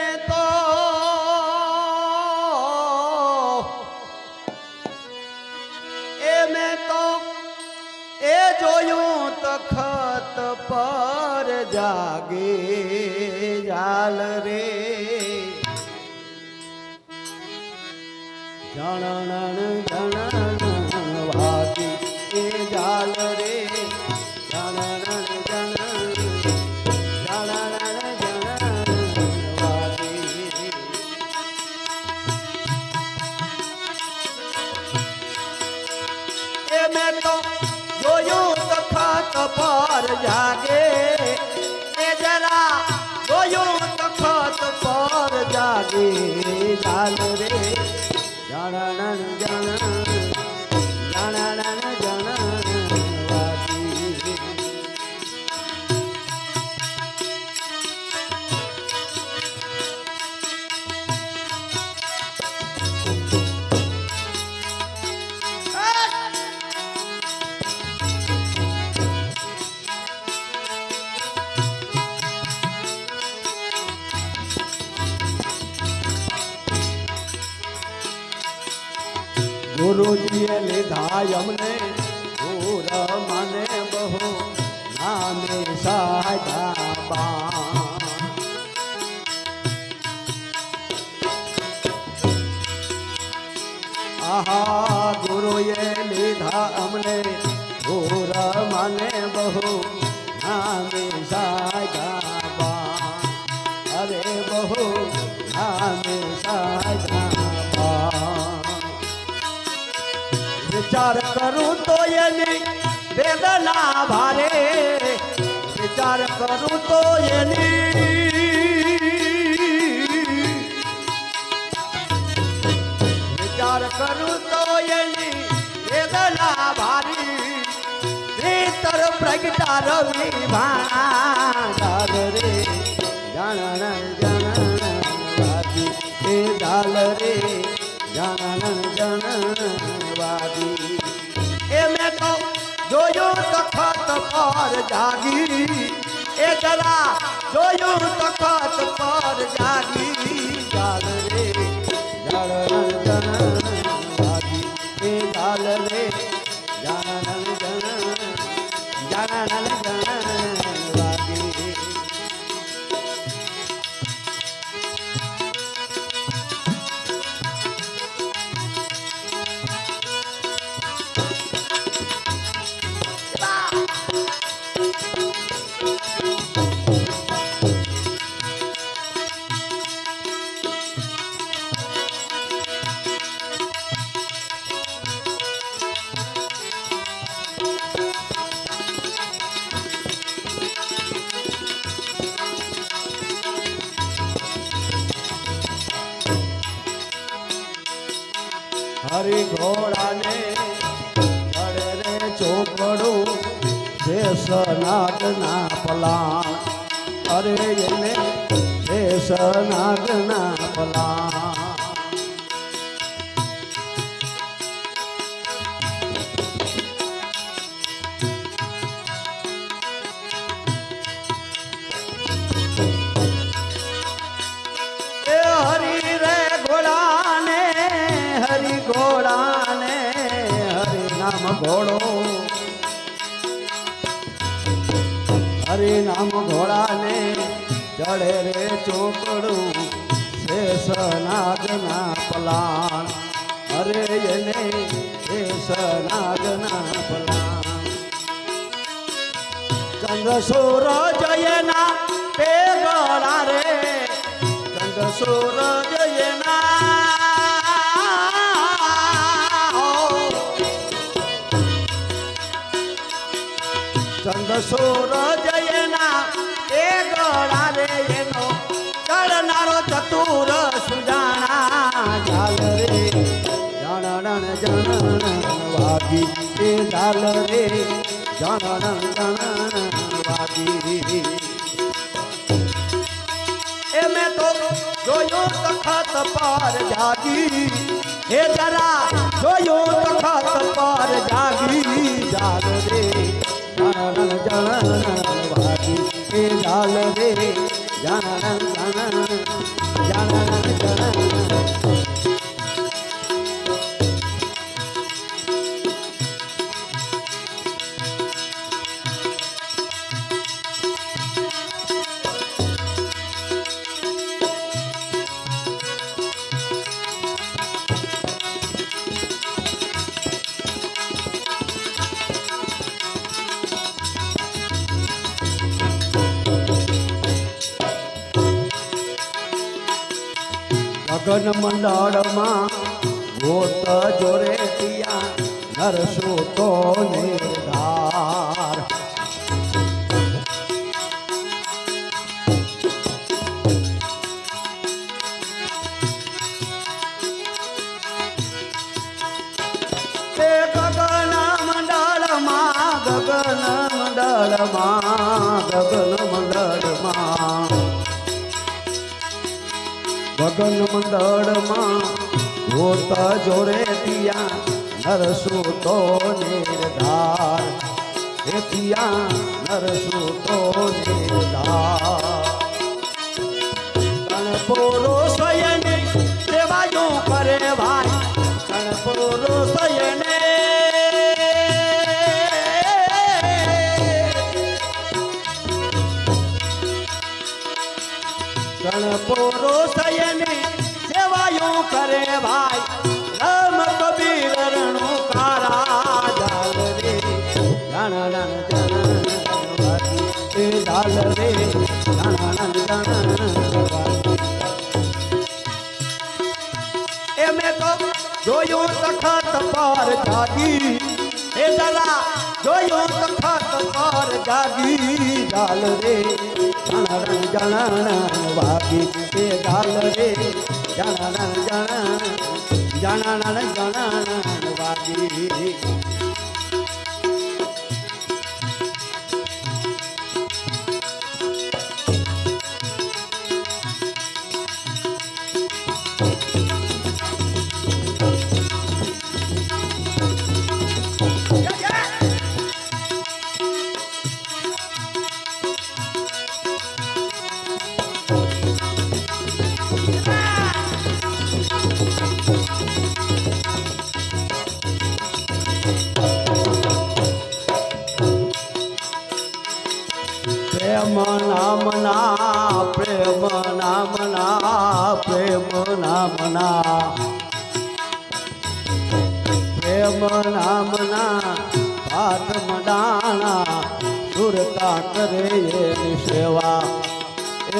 મેં ગુરુજીએ લીધા અમને ગુર મને બહુ નામે સાજા બા આહા, ગુરુએ લીધા અમને. ગુર મને બહુ નામે સાજા એની વેદના ભારે વિચાર કરું તો એની. વિચાર કરું તો એની વેદના ભારી. ભીતર પ્રગટા રવિ ભાંડાર રે. જાણ જાણ વાદી હે ડાલ રે. જાણ જાણ એ મેં તો જોયું તખત પર જાગી એ જરા જોયું તખત પર જાગી ડાલ ચોપડું શેષનાગ ના પલાણ. અરે એને શેષનાગ ના પલાણ. ઘોડો હરી નામ ઘોડાને ચડે રે ચોકડું શેષનાગના પલાણ. અરે એને શેષનાગના પલાણ. પલાણ જયના સૂરજયના પેગળા રે. ચંદ્ર જયના ચંદ્ર એ જાલ રે વાગી. એ મેં તો જોયો તખત પાર જાગી. હે જરા જોયો તખત પાર જાગી. જાલ રે જણન વાગી. હે જાલ રે જણન જણન જાણણ જણણ મંડળમાં ગોત જોરે પિયા નરસો તો નિર્ધાર ગગન મંડળમાં ગગન મંડળમાં. ગગન મંડળમાં હોતા જોરે પિયા નરસુ તો નિર્ધાર હે પિયા નરસુ તો નિર્ધાર કણપોરો તખત પર જાગી. હે દાદા, જોયું તખત પર જાગી. ડાલ રે, જણ જણ વાગી. હે ડાલ રે જણ જણ જણ જણ, વાગી.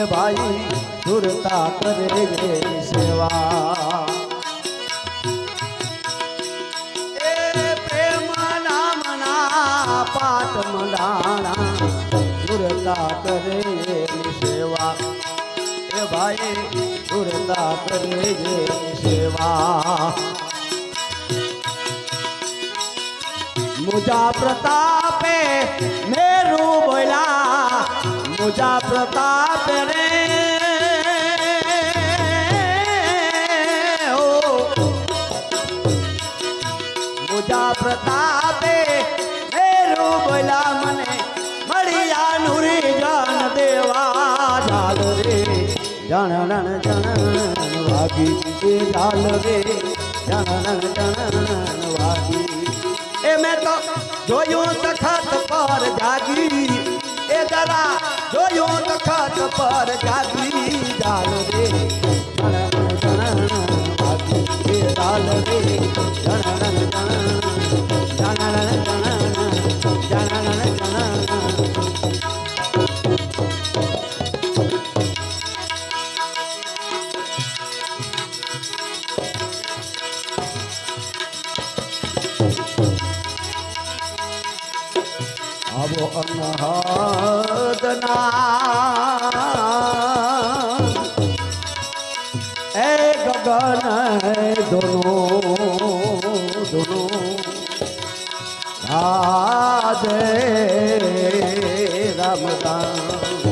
એ ભાઈ સુરતા કરે એની સેવા એ પ્રેમ પાટ મંડાણા સુરતા કરે સેવા એ ભાઈ સુરતા કરે સેવા મુજા પ્રતાપે મેરું બોલા મુજા પ્રતાપ રે મુજા હે રો બોલા મને, મળ્યા નુરી જાન દેવા, જાલ રે જણન જણ વાગી છે લાલ રે જણન જણ વાગી એ મેં તો જોયું તખત પર જાગી એ જરા જોયું તખત પર જાગી જાલ રે રે. Oh,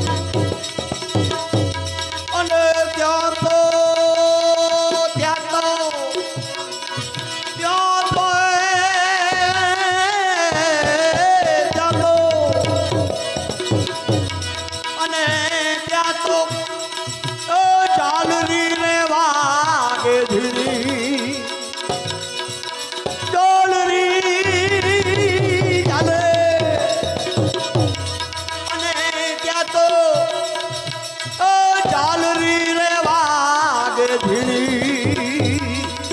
ভিড়ি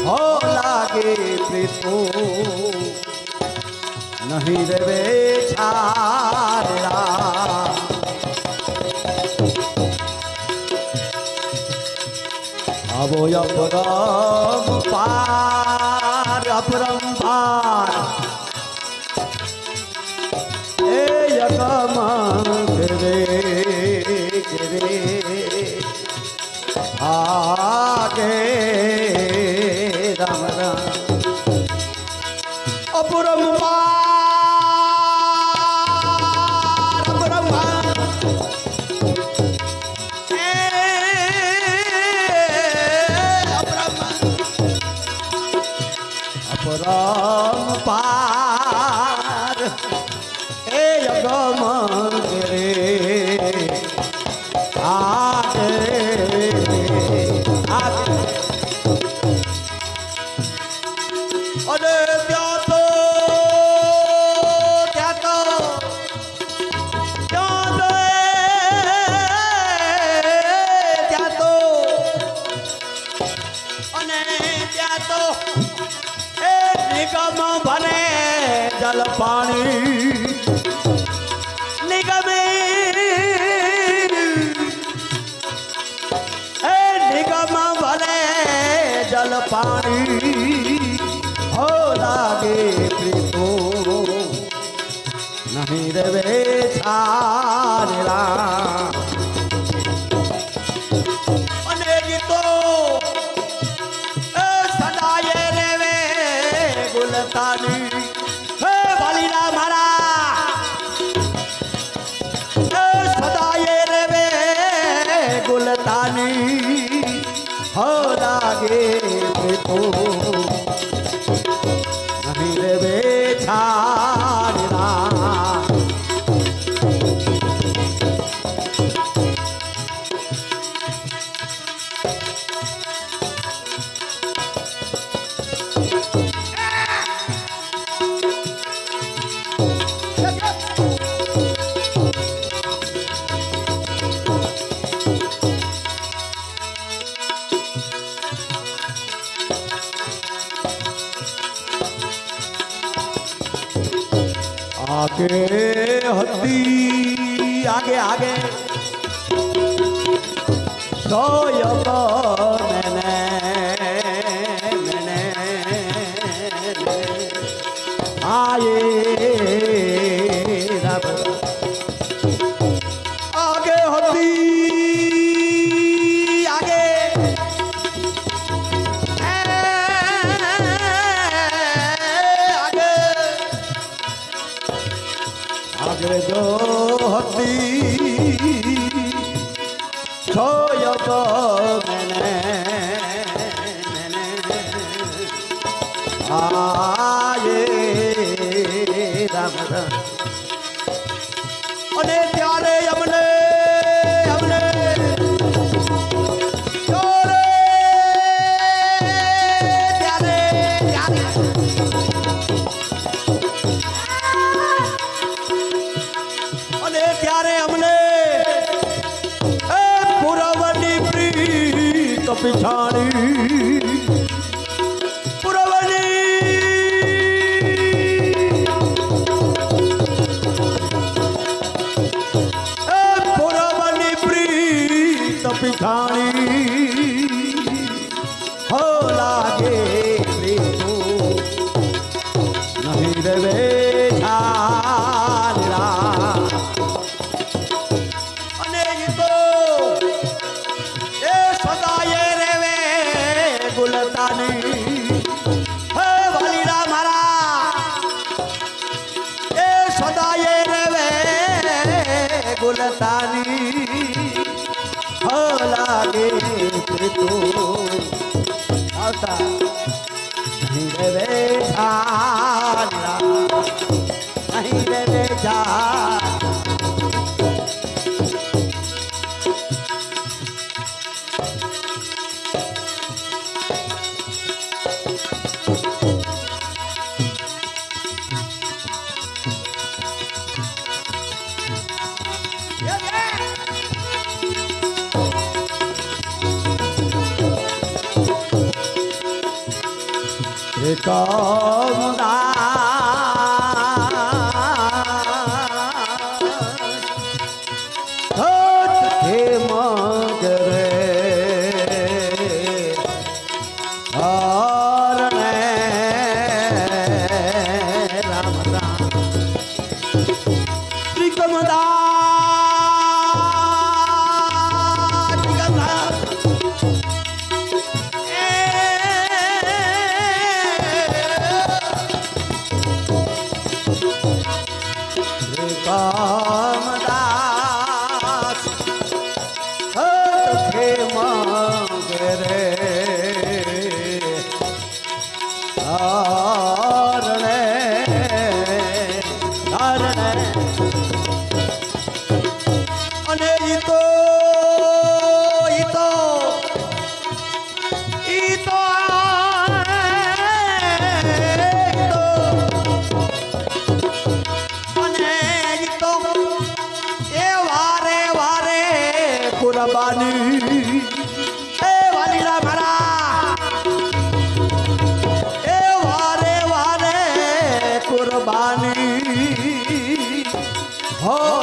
হ লাগে প্রেতো नहीं रे छारा अब अपरम पार अपरम पार অপরম পা જલ પાણી નિગમે એ નિગમ ભલે જલ પાણી હો લાગે પ્રીતો નહીં રવે સારા કે હતી આગે આગે. સોય 饿了。Ah. হে বাণী। হ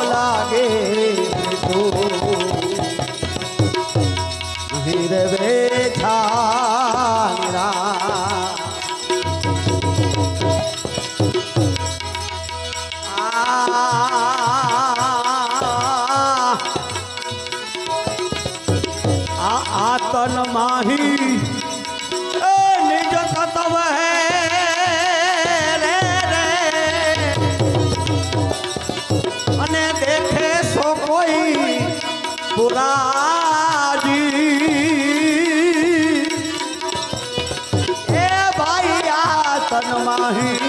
કોઈ પુરાજી. એ ભાઈ આ તન માહી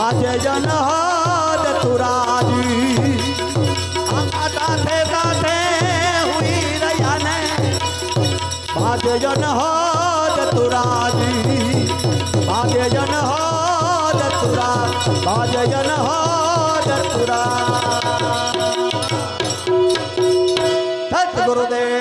આજે જનહદ તુરાજી સાથે સાથે હુઈ રહ્યા ને આજે જનહદ તુરાજી આજે જનહદ તુરા આજે જનહદ તુરા ગુરુદેવ